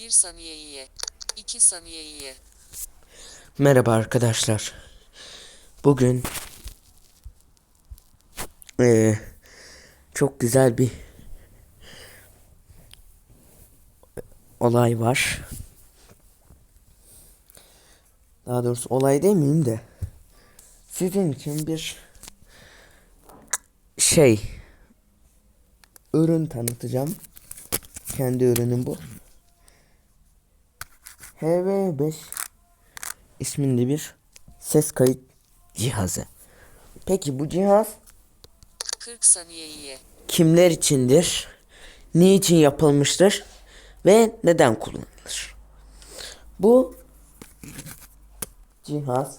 1 saniyeye. 2 saniyeye. Merhaba arkadaşlar. Bugün eee, çok güzel bir olay var. Daha doğrusu olay demeyeyim de sizin için bir şey ürün tanıtacağım. Kendi ürünüm bu. HV5 isminde bir ses kayıt cihazı. Peki bu cihaz 40 saniyeye. kimler içindir? Niçin yapılmıştır? Ve neden kullanılır? Bu cihaz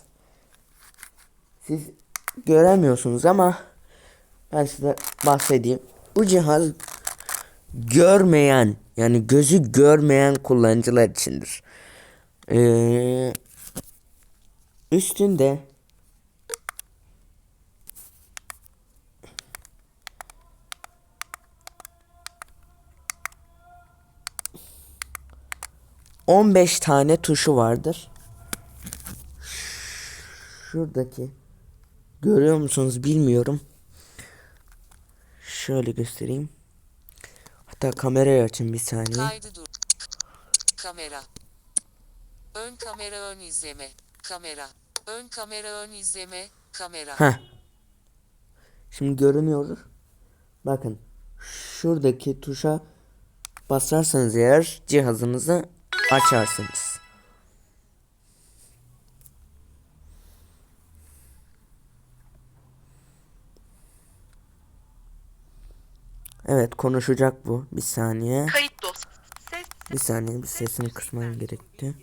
siz göremiyorsunuz ama ben size bahsedeyim. Bu cihaz görmeyen yani gözü görmeyen kullanıcılar içindir. Ee, üstünde on beş tane tuşu vardır. Şuradaki görüyor musunuz bilmiyorum. Şöyle göstereyim. Hatta kamerayı açın bir saniye. Kaydı dur. Kamera. Ön kamera ön izleme. Kamera. Ön kamera ön izleme. Kamera. Heh. Şimdi görünüyor. Bakın. Şuradaki tuşa basarsanız eğer cihazınızı açarsınız. Evet konuşacak bu. Bir saniye. Kayıt dosyası. Ses. Bir saniye bir sesini kısmam gerekti.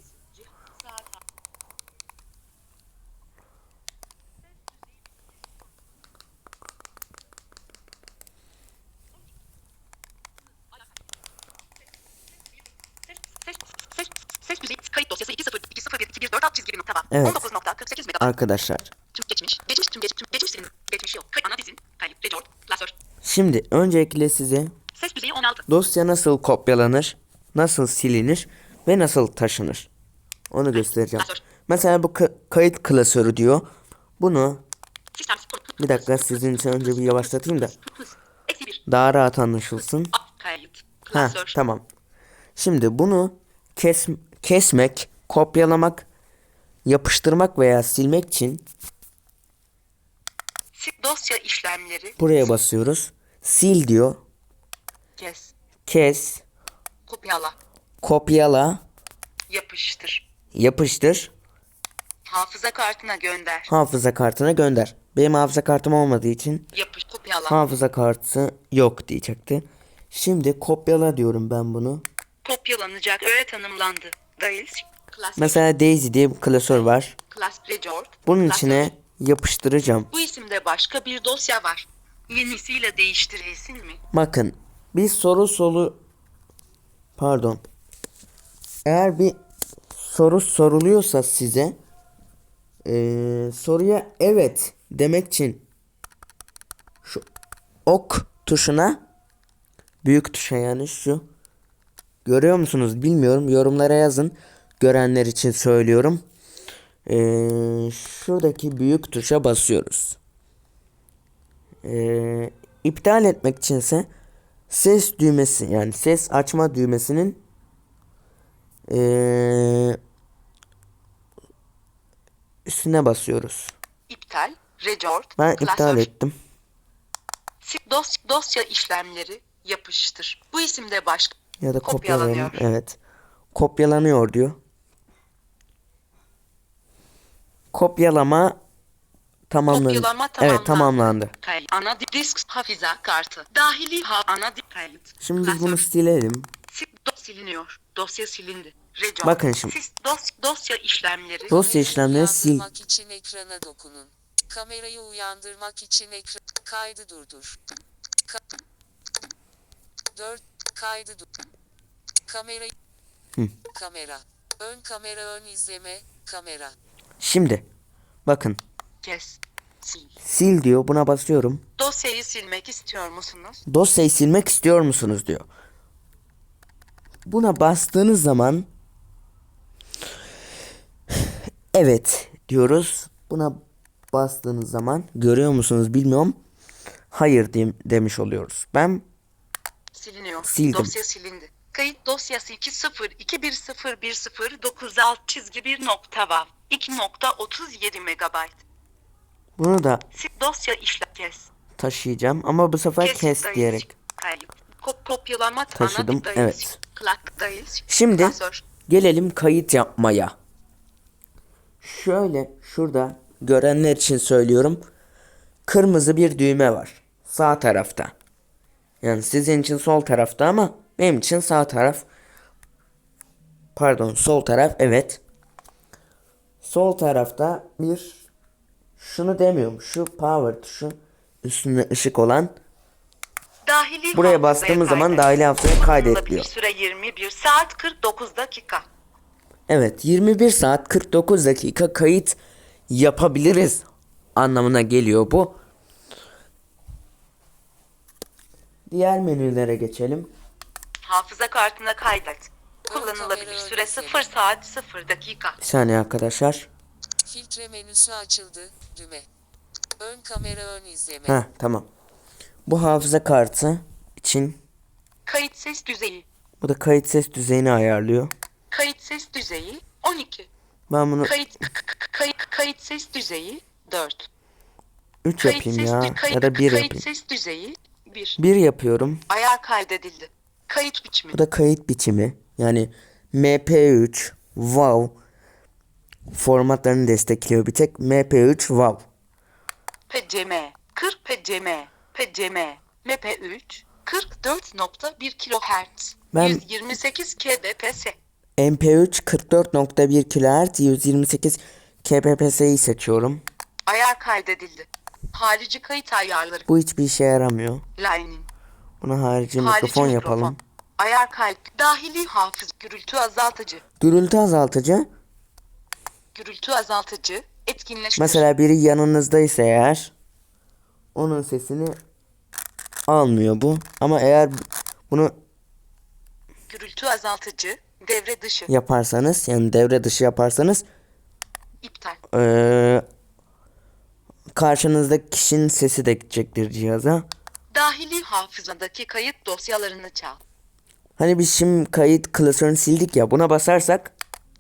Ses. Ses. Ses düzeyi. Kayıt dosyası 20201 alt çizgi bir nokta var. Evet. 19.48 megabayt. Arkadaşlar Tüm geçmiş. Geçmiş tüm geç, tüm geçmiş silin. Geçmiş yok. Kayıt ana dizin. Kayıt. Record. Klasör. şimdi öncelikle size Ses düzeyi 16. Dosya nasıl kopyalanır, nasıl silinir ve nasıl taşınır? Onu göstereceğim. Mesela bu ka- kayıt klasörü diyor. Bunu bir dakika sizin için önce bir yavaşlatayım da Hız. Eksi 1. daha rahat anlaşılsın. Ha Klasör. tamam. Şimdi bunu kes kesmek, kopyalamak, yapıştırmak veya silmek için Dosya işlemleri. buraya basıyoruz. Sil diyor. Kes. Kes, Kopyala. kopyala, Yapıştır. yapıştır, Hafıza kartına gönder. hafıza kartına gönder. Benim hafıza kartım olmadığı için Yapış. Kopyala. hafıza kartı yok diyecekti. Şimdi kopyala diyorum ben bunu. Kopyalanacak öğe tanımlandı. Dahil. Mesela Daisy diye bir klasör var. Record. Bunun içine yapıştıracağım. Bu isimde başka bir dosya var. Yenisiyle değiştirilsin mi? Bakın bir soru solu pardon. Eğer bir soru soruluyorsa size eee, soruya evet demek için şu ok tuşuna büyük tuşa yani şu görüyor musunuz bilmiyorum yorumlara yazın görenler için söylüyorum. Eee, şuradaki büyük tuşa basıyoruz. Eee iptal etmek içinse ses düğmesi yani ses açma düğmesinin eee, üstüne basıyoruz. İptal. Record. Ben klasör. iptal ettim. Dos, dosya işlemleri yapıştır. Bu isimde başka Ya da. Kopyalanıyor. Evet. Kopyalanıyor diyor. Kopyalama tamamlandı. Kopyalama Evet tamamlandı. Kayıt. Ana di- disk hafıza kartı. Dahili ha ana di- kayıt. Şimdi biz bunu silelim. Siliniyor. Dosya silindi. Record. Bakın şimdi. Sis- dos- dosya işlemleri. Dosya işlemleri sil. Uyandırmak için ekrana dokunun. Kamerayı uyandırmak için ekran kaydı durdur. Ka- 4 kaydı dur. Kamerayı kamera. Ön kamera ön izleme kamera. Şimdi bakın Kes. Sil. sil diyor. Buna basıyorum. Dosyayı silmek istiyor musunuz? Dosyayı silmek istiyor musunuz diyor. Buna bastığınız zaman evet diyoruz. Buna bastığınız zaman görüyor musunuz bilmiyorum. Hayır dem- demiş oluyoruz. Ben Siliniyor. Sildim. Dosya silindi. Kayıt dosyası 202101096 çizgi 1 nokta vav 2.37 megabayt. bunu da Sil dosya işlem kes. taşıyacağım ama bu sefer kes dayız. diyerek. Kayıt. Kop kopyalama Taşıdım, dayız. evet. Şimdi Klasör. gelelim kayıt yapmaya. Şöyle şurada görenler için söylüyorum. Kırmızı bir düğme var. Sağ tarafta. Yani sizin için sol tarafta ama benim için sağ taraf. Pardon sol taraf evet. Sol tarafta bir şunu demiyorum. Şu power tuşu üstünde ışık olan Dahili Buraya bastığımız zaman dahili hafızaya kaydediliyor. Süre 21 saat 49 dakika. Evet 21 saat 49 dakika kayıt yapabiliriz anlamına geliyor bu. Diğer menülere geçelim. Hafıza kartına kaydet. Kullanılabilir süre öncesi. 0 saat 0 dakika. Bir saniye arkadaşlar. Filtre menüsü açıldı. Düğme. Ön kamera ön izleme. Ha tamam. Bu hafıza kartı için Kayıt ses düzeyi. bu da kayıt ses düzeyini ayarlıyor. Kayıt ses düzeyi 12. Ben bunu Kayıt kayıt kayıt ses düzeyi 4. 3 Kayıt yapayım ses ya kayıt, ya da 1 kayıt yapayım. ses düzeyi 1. 1 yapıyorum. Ayar kaydedildi. Kayıt biçimi. Bu da kayıt biçimi. Yani MP3, WAV formatlarını destekliyor bir tek. MP3, WAV. PCM 40 PCM PCM MP3 44.1 kHz Ben- 128 kbps MP3 44.1 kHz 128 kbps'yi seçiyorum. Ayar kaydedildi. Harici kayıt ayarları. Bu hiçbir işe yaramıyor. Lining. Buna harici Harici mikrofon yapalım. Ayar kayıt. Dahili hafız. Gürültü azaltıcı. Gürültü azaltıcı. Gürültü azaltıcı. Etkinleştir. Mesela biri yanınızdaysa eğer onun sesini almıyor bu. Ama eğer bunu Gürültü azaltıcı. Devre dışı. yaparsanız yani devre dışı yaparsanız İptal. eee karşınızdaki kişinin sesi de gidecektir cihaza. Dahili hafızadaki kayıt dosyalarını çal. Hani biz şimdi kayıt klasörünü sildik ya buna basarsak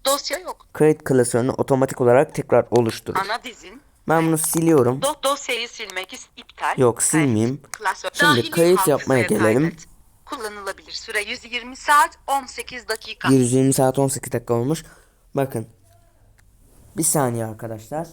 Dosya yok. kayıt klasörünü otomatik olarak tekrar oluşturur. Ana dizin. Ben bunu siliyorum. Do dosyayı silmek is iptal. Yok, silmeyeyim. Klasör. Şimdi Dahili kayıt hafızaya yapmaya gelelim. kaydet. Kullanılabilir süre 120 saat 18 dakika. 120 saat 18 dakika olmuş. Bakın. Bir saniye arkadaşlar.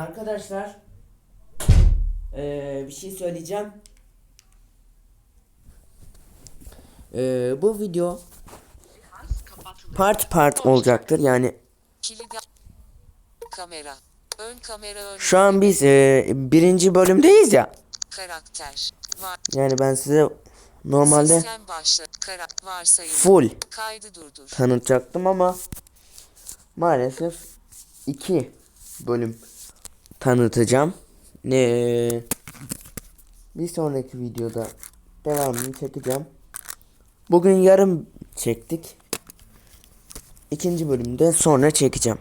Arkadaşlar. eee, bir şey söyleyeceğim. Eee, bu video part part olacaktır. Yani. Kamera. Ön kamera ön şu an biz eee, birinci bölümdeyiz ya. karakter. Var. Yani ben size normalde full Kaydı durdur. tanıtacaktım ama maalesef iki bölüm tanıtacağım. Ne? Bir sonraki videoda devamını çekeceğim. Bugün yarım çektik. İkinci bölümde sonra çekeceğim.